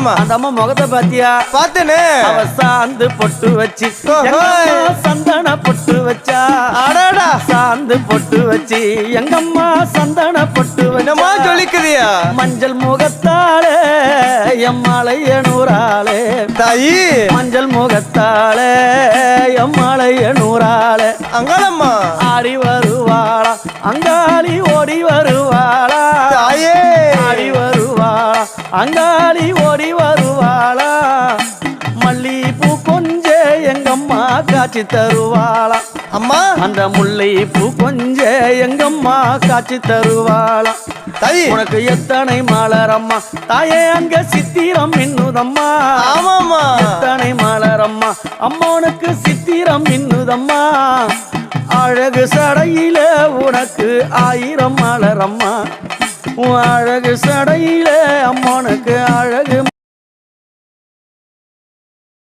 ஆமாமா அந்த அம்மா முகத்தை பாத்தியா? பார்த்தேனே. அவ சாந்து பொட்டு வச்சு சந்தன பொட்டு வச்சா? அடாடா. சாந்து பொட்டு வச்சு எங்கம்மா சந்தன பொட்டு என்னமா வச்சா சொல்லிக்குதியா மஞ்சள் முகத்தாளே எம்மாளைய நூறாளே தாயி. மஞ்சள் முகத்தாளே எம்மாளைய நூறாளே அங்காளம்மா. ஆடி வருவாளா அங்காளி ஓடி வருவாளா அங்காளி ஓடி வருவாளா? மல்லிப்பூ கொஞ்ச எங்கம்மா காட்சி தருவாளா? அம்மா அந்த முல்லை பூ கொஞ்ச எங்கம்மா காட்சி தருவாளா? தாயி. உனக்கு எத்தனை மலரம்மா? தாயே அங்க சித்திரம் மின்னுதம்மா. ஆமாமா எத்தனை மலரம்மா? அம்மனுக்கு சித்திரம் மின்னுதம்மா. அழகு சடையில உனக்கு ஆயிரம் மலரம்மா. அழகு சடையில அம்மனுக்கு அழகு